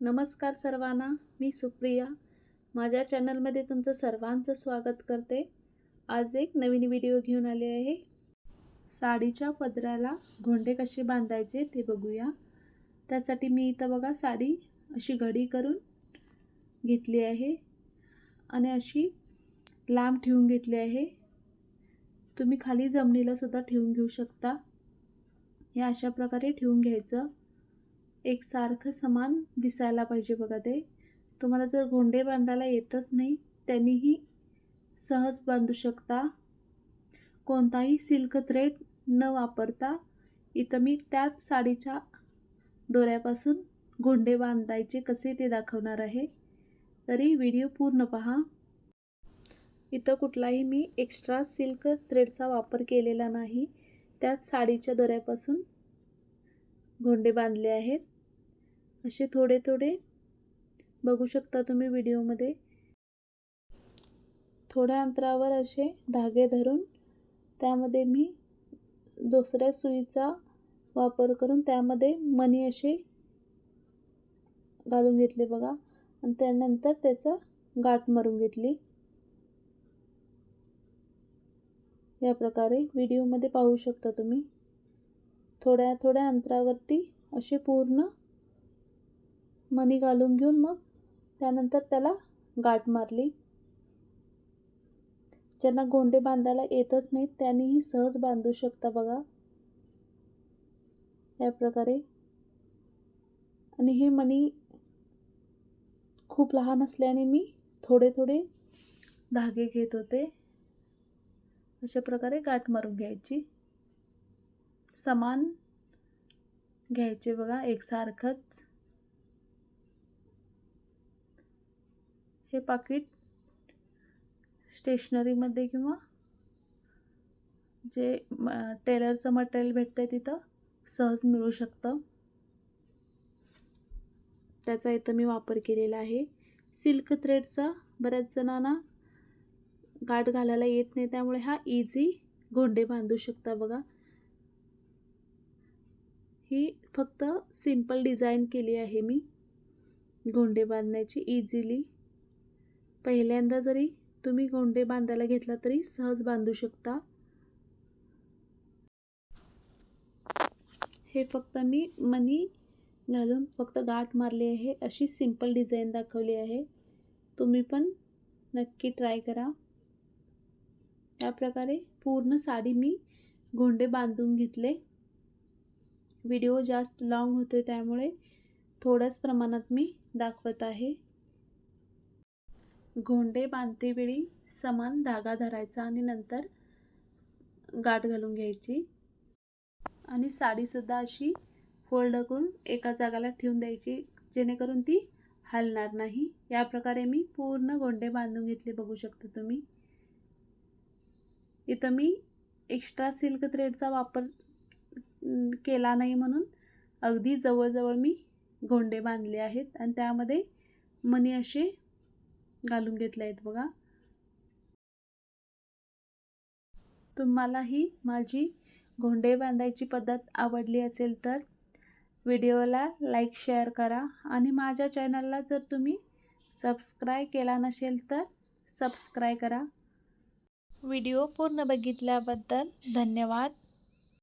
नमस्कार सर्वांना मी सुप्रिया. माझ्या चॅनलमध्ये तुमचं सर्वांचं स्वागत करते. आज एक नवीन व्हिडिओ घेऊन आले आहे. साडीच्या पदराला घोंडे कसे बांधायचे ते बघूया. त्यासाठी मी इथं बघा साडी अशी घडी करून घेतली आहे आणि अशी लांब ठेवून घेतली आहे. तुम्ही खाली जमिनीलासुद्धा ठेवून घेऊ शकता. हे अशा प्रकारे ठेवून घ्यायचं. एकसारखं समान दिसायला पाहिजे बघा ते. तुम्हाला जर गोंडे बांधायला येतच नाही त्यांनीही सहज बांधू शकता. कोणताही सिल्क थ्रेड न वापरता इथं मी त्याच साडीच्या दोऱ्यापासून गोंडे बांधायचे कसे ते दाखवणार आहे. तरी व्हिडिओ पूर्ण पहा. इथं कुठलाही मी एक्स्ट्रा सिल्क थ्रेडचा वापर केलेला नाही. त्याच साडीच्या दोऱ्यापासून गोंडे बांधले आहेत. असे थोडे थोडे बघू शकता तुम्ही व्हिडिओमध्ये. थोड्या अंतरावर असे धागे धरून त्यामध्ये मी दुसऱ्या सुईचा वापर करून त्यामध्ये मणी असे घालून घेतले बघा. आणि त्यानंतर त्याचा गाठ मारून घेतली. या प्रकारे व्हिडिओमध्ये पाहू शकता तुम्ही. थोड्या थोड्या अंतरावरती असे पूर्ण मणी घालून घेऊन मग त्यानंतर त्याला गाठ मारली. ज्यांना गोंडे बांधायला येतच नाहीत त्यांनीही सहज बांधू शकता बघा. या प्रकारे. आणि हे मणी खूप लहान असल्याने मी थोडे थोडे धागे घेत होते. अशा प्रकारे गाठ मारून घ्यायची. समान घ्यायचे बघा एकसारखंच. हे पाकिट स्टेशनरीमध्ये किंवा जे टेलरचं मटेरियल भेटतं आहे तिथं सहज मिळू शकतं. त्याचा इथं मी वापर केलेला आहे. सिल्क थ्रेडचा बऱ्याच जणांना गाठ घालायला येत नाही त्यामुळे हा इझी गोंडे बांधू शकता बघा. ही फक्त सिंपल डिझाईन केली आहे मी. गोंडे बांधण्याची इझिली पहिल्यांदा जरी तुम्ही गोंडे बांधायला घेतला तरी सहज बांधू शकता. हे फक्त मी मनी घालून फक्त गाठ मारली आहे. अशी सिंपल डिझाईन दाखवली आहे. तुम्ही पण नक्की ट्राय करा. या प्रकारे पूर्ण साडी मी गोंडे बांधून घेतले. व्हिडिओ जास्त लाँग होतो त्यामुळे थोड्याच प्रमाणात मी दाखवत आहे. गोंडे बांधतेवेळी समान धागा धरायचा आणि नंतर गाठ घालून घ्यायची. आणि साडीसुद्धा अशी फोल्ड करून एका जागाला ठेवून द्यायची जेणेकरून ती हलणार नाही. या प्रकारे मी पूर्ण गोंडे बांधून घेतले बघू शकता तुम्ही. इथं मी एक्स्ट्रा सिल्क थ्रेडचा वापर केला नाही म्हणून अगदी जवळजवळ मी गोंडे बांधले आहेत. आणि त्यामध्ये मनी असे घालून घेतले आहेत बघा. तुम्हालाही माझी घोंडे बांधायची पद्धत आवडली असेल तर व्हिडिओला लाईक शेअर करा आणि माझ्या चॅनलला जर तुम्ही सबस्क्राईब केला नसेल तर सबस्क्राईब करा. व्हिडिओ पूर्ण बघितल्याबद्दल धन्यवाद.